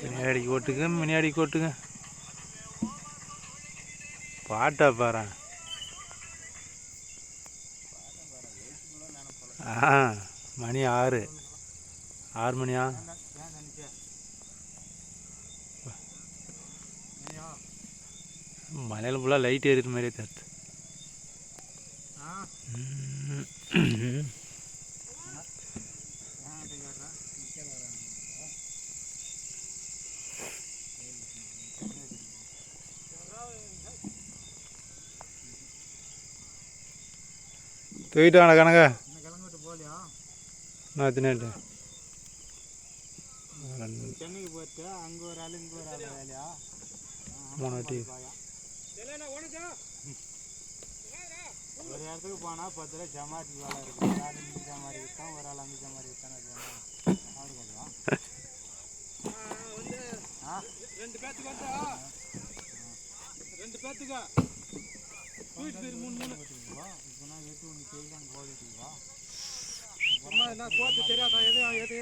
பின்னாடி ஓட்டுங்க முன்னாடி ஓட்டுங்க பாட்டா பாரு. ஆ மணி ஆறு. ஆறு மணியா? மலையில் ஃபுல்லாக லைட் எரியுற மாதிரியே தருது தூக்கிட்டு வாங்க கணக்க. கிளம்பிட்டு போகலையா நான் தின்னு சென்னைக்கு போயிட்டு அங்கே ஒரு ஆள் இங்கே ஒரு ஆள் வேலையா? மூணு வாட்டி. ஒரு இடத்துக்கு போனால் பத்து ரூபா ஜமாத்தி வேலை இருக்கும் ஒரு ஆள் இங்கே விற்கான் ஒரு ஆள் அங்கே விற்கான் அது வேணும் ஆடுங்களா ஆ? ரெண்டு பேத்துக்கு வந்து ரெண்டு பேத்துக்கு. மூணு மூணு. இப்போ என்ன சோத்து தெரியாதா எது எது